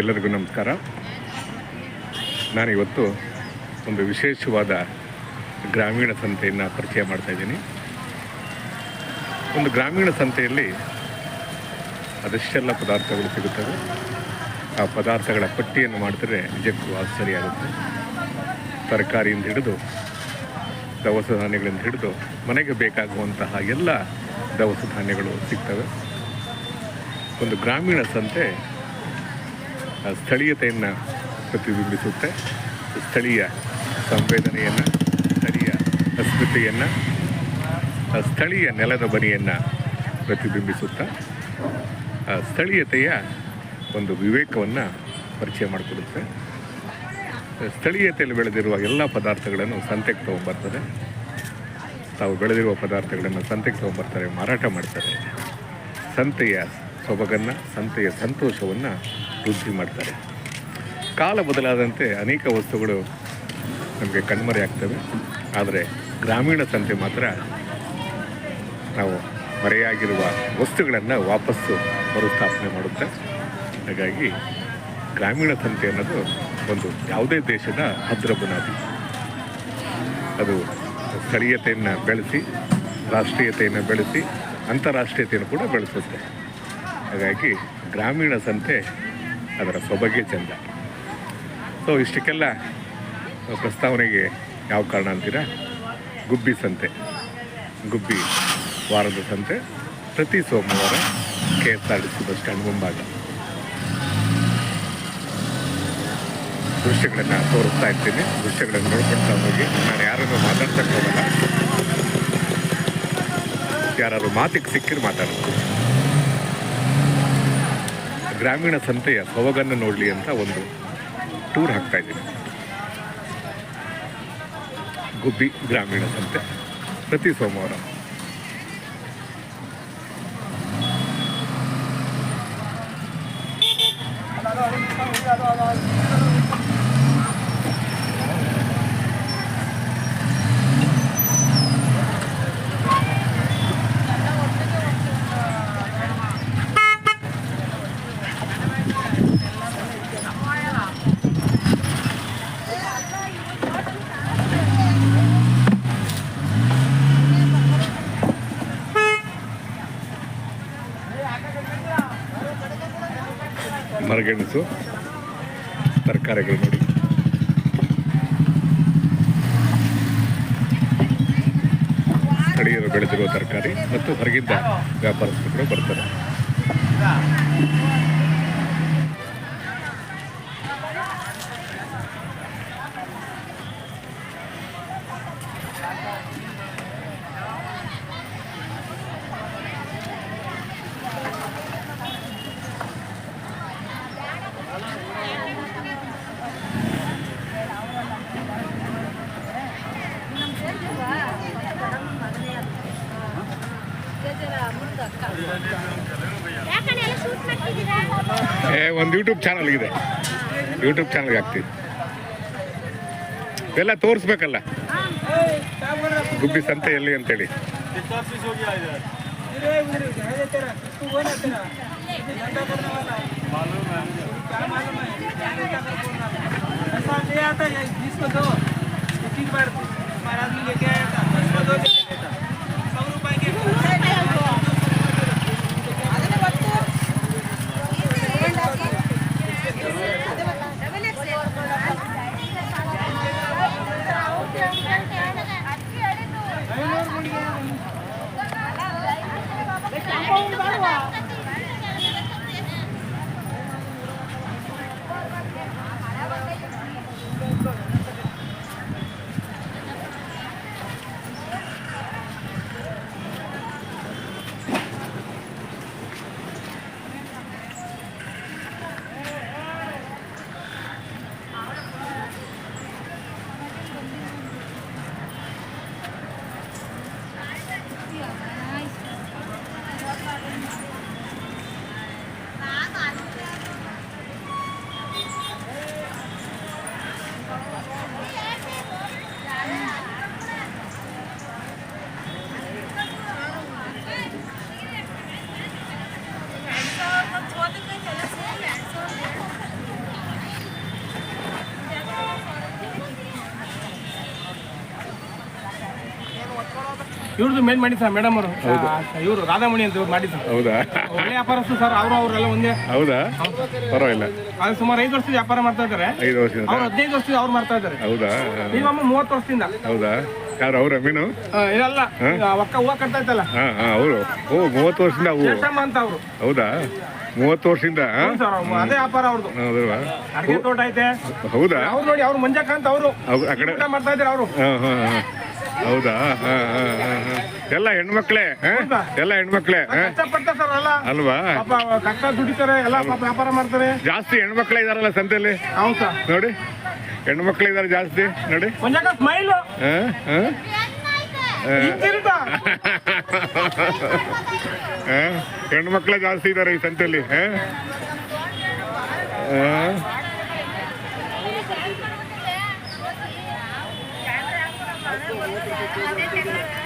ಎಲ್ಲರಿಗೂ ನಮಸ್ಕಾರ. ನಾನು ಇವತ್ತು ಒಂದು ವಿಶೇಷವಾದ ಗ್ರಾಮೀಣ ಸಂತೆಯನ್ನು ಪರಿಚಯ ಮಾಡ್ತಾಯಿದ್ದೀನಿ ಒಂದು ಗ್ರಾಮೀಣ ಸಂತೆಯಲ್ಲಿ ಅದೆಷ್ಟೆಲ್ಲ ಪದಾರ್ಥಗಳು ಸಿಗುತ್ತವೆ. ಆ ಪದಾರ್ಥಗಳ ಪಟ್ಟಿಯನ್ನು ಮಾಡಿದ್ರೆ ನಿಜಕ್ಕೂ ಆಶ್ಚರ್ಯ ಆಗುತ್ತೆ ತರಕಾರಿಯಿಂದ ಹಿಡಿದು, ದವಸ ಧಾನ್ಯಗಳಿಂದ ಹಿಡಿದು, ಮನೆಗೆ ಬೇಕಾಗುವಂತಹ ಎಲ್ಲ ದವಸ ಧಾನ್ಯಗಳು ಸಿಗ್ತವೆ. ಒಂದು ಗ್ರಾಮೀಣ ಸಂತೆ ಸ್ಥಳೀಯತೆಯನ್ನು ಪ್ರತಿಬಿಂಬಿಸುತ್ತೆ. ಸ್ಥಳೀಯ ಸಂವೇದನೆಯನ್ನು, ಸ್ಥಳೀಯ ಅಸ್ಮಿತೆಯನ್ನು ಸ್ಥಳೀಯ ನೆಲದ ಬನಿಯನ್ನು ಪ್ರತಿಬಿಂಬಿಸುತ್ತಾ ಸ್ಥಳೀಯತೆಯ ಒಂದು ವಿವೇಕವನ್ನು ಪರಿಚಯ ಮಾಡಿಕೊಡುತ್ತೆ. ಸ್ಥಳೀಯತೆಯಲ್ಲಿ ಬೆಳೆದಿರುವ ಎಲ್ಲ ಪದಾರ್ಥಗಳನ್ನು ಸಂತೆಗೆ ತೊಗೊಂಬರ್ತದೆ. ತಾವು ಬೆಳೆದಿರುವ ಪದಾರ್ಥಗಳನ್ನು ಸಂತೆಗೆ ತೊಗೊಂಬರ್ತಾರೆ, ಮಾರಾಟ ಮಾಡ್ತಾರೆ. ಸಂತೆಯ ಸೊಬಗನ್ನು, ಸಂತೆಯ ಸಂತೋಷವನ್ನು ವೃದ್ಧಿ ಮಾಡ್ತಾರೆ. ಕಾಲ ಬದಲಾದಂತೆ ಅನೇಕ ವಸ್ತುಗಳು ನಮಗೆ ಕಣ್ಮರೆ ಆಗ್ತವೆ. ಆದರೆ ಗ್ರಾಮೀಣ ಸಂತೆ ಮಾತ್ರ ನಾವು ಮರೆಯಾಗಿರುವ ವಸ್ತುಗಳನ್ನು ವಾಪಸ್ಸು ಮರುಸ್ಥಾಪನೆ ಮಾಡುತ್ತೆ. ಹಾಗಾಗಿ ಗ್ರಾಮೀಣ ಸಂತೆ ಅನ್ನೋದು ಒಂದು ಯಾವುದೇ ದೇಶದ ಭದ್ರ ಬುನಾದಿ. ಅದು ಸ್ಥಳೀಯತೆಯನ್ನು ಬೆಳೆಸಿ, ರಾಷ್ಟ್ರೀಯತೆಯನ್ನು ಬೆಳೆಸಿ, ಅಂತಾರಾಷ್ಟ್ರೀಯತೆಯನ್ನು ಕೂಡ ಬೆಳೆಸುತ್ತೆ. ಹಾಗಾಗಿ ಗ್ರಾಮೀಣ ಸಂತೆ ಅದರ ಸೊಬಗೆ ಚೆಂದ. ಸೊ ಇಷ್ಟಕ್ಕೆಲ್ಲ ಪ್ರಸ್ತಾವನೆಗೆ ಯಾವ ಕಾರಣ ಅಂತೀರಾ? ಗುಬ್ಬಿ ಸಂತೆ. ಗುಬ್ಬಿ ವಾರದ ಸಂತೆ. ಪ್ರತಿ ಸೋಮವಾರ K S R T C bus stand ಮುಂಭಾಗ. ದೃಶ್ಯಗಳನ್ನು ತೋರಿಸ್ತಾ ಇರ್ತೀನಿ. ದೃಶ್ಯಗಳನ್ನು ನೋಡ್ಕೊಳ್ತಾ ಹೋಗಿ. ನಾನು ಯಾರನ್ನು ಮಾತಾಡ್ತಾ ಹೋಗಲ್ಲ. ಯಾರಾದ್ರು ಮಾತಿಗೆ ಸಿಕ್ಕಿದ್ರೆ ಮಾತಾಡ್ತೀನಿ. ಗ್ರಾಮೀಣ ಸಂತೆಯ ಸೊಬಗನ್ನು ನೋಡಲಿ ಅಂತ ಒಂದು ಟೂರ್ ಹಾಕ್ತಾ ಇದ್ದೀನಿ. ಗುಬ್ಬಿ ಗ್ರಾಮೀಣ ಸಂತೆ ಪ್ರತಿ ಸೋಮವಾರ. ಮರಗೆಣಸು ತರಕಾರಿಗಳು ನೋಡಿ. ಸ್ಥಳೀಯರು ಬೆಳೆದಿರುವ ತರಕಾರಿ ಮತ್ತು ಹೊರಗಿದ್ದ ವ್ಯಾಪಾರಸ್ಥರು ಬರ್ತಾರೆ. ಯಾಕಣ್ಣ ಎಲ್ಲ ಏ ಒಂದು ಯೂಟ್ಯೂಬ್ ಚಾನಲ್ ಇದೆ. ಯೂಟ್ಯೂಬ್ ಚಾನಲ್ ಹಾಕ್ತೀವಿ. ಎಲ್ಲ ತೋರಿಸ್ಬೇಕಲ್ಲ? ಗುಬ್ಬಿ ಸಂತೆ ಎಲ್ಲಿ ಅಂತೇಳಿ. ಇವ್ರದ್ದು ಮೇನ್ ಮಾಡಿ ಸರ್ ಮೇಡಮ್ ಅವರು. ಇವರು ರಾಧಾಮಣಿ ಅಂತ ಇವ್ರು ಮಾಡಿ ಸರ್. ಹೌದಾ? ಒಳ್ಳೆ ವ್ಯಾಪಾರಸ್ತು ಸರ್ ಅವರು ಅವರೆಲ್ಲ ಒಂದೇ. ಹೌದಾ? ಪರವಾಗಿಲ್ಲ. ಅದು ಸುಮಾರು ಐದು ವರ್ಷದ ವ್ಯಾಪಾರ ಮಾಡ್ತಾ ಇದ್ದಾರೆ. ಐದು ವರ್ಷ ಅವ್ರು ಹದಿನೈದು ವರ್ಷದ ಅವ್ರು ಮಾಡ್ತಾ ಇದ್ದಾರೆ. ಹೌದಾ? ನೀವಮ್ಮ ಮೂವತ್ತು ವರ್ಷದಿಂದ. ಹೌದಾ? ಯಾರು ಅವ್ರ ಮೀನು ಇಲ್ಲ ಅಕ್ಕ ಒಕ್ಕ ಹೂವ ಕಟ್ತಾ ಇತ್ತಲ್ಲ. ಅವರು. ಓ ಮೂವತ್ತು ವರ್ಷದಿಂದ ಶೇಷಮ್ಮ ಅಂತ ಅವರು. ಹೌದಾ? ಮೂವತ್ತು ವರ್ಷದಿಂದ ಅದೇ ವ್ಯಾಪಾರ ಅವ್ರದ್ದು ಅಡಿಗೆ ತೋಟ ಐತೆ. ಹೌದಾ? ಅವ್ರು ನೋಡಿ ಅವ್ರು ಮಂಜಕಾಂತ್ ಅವರು. ಹೌದು, ಆ ಕಡೆ. ಮಾಡ್ತಾ ಇದ್ದಾರೆ ಅವರು. ಹಾಂ ಹಾಂ ಹಾಂ. ಹೌದಾ? ಎಲ್ಲ ಹೆಣ್ಮಕ್ಳೇ ಎಲ್ಲ ಹೆಣ್ಮಕ್ಳೇ ಅಲ್ವಾ? ದುಡಿತಾರೆ ಎಲ್ಲ ವ್ಯಾಪಾರ ಮಾಡ್ತಾರೆ. ಜಾಸ್ತಿ ಹೆಣ್ಮಕ್ಳೇ ಇದಾರಲ್ಲ ಸಂತೆಯಲ್ಲಿ? ನೋಡಿ ಹೆಣ್ಮಕ್ಳು ಇದಾರೆ ಜಾಸ್ತಿ ನೋಡಿ. ಹೆಣ್ಮಕ್ಳೇ ಜಾಸ್ತಿ ಇದಾರೆ ಈ ಸಂತೆಯಲ್ಲಿ ಹಾಂ? 我们来了好多天了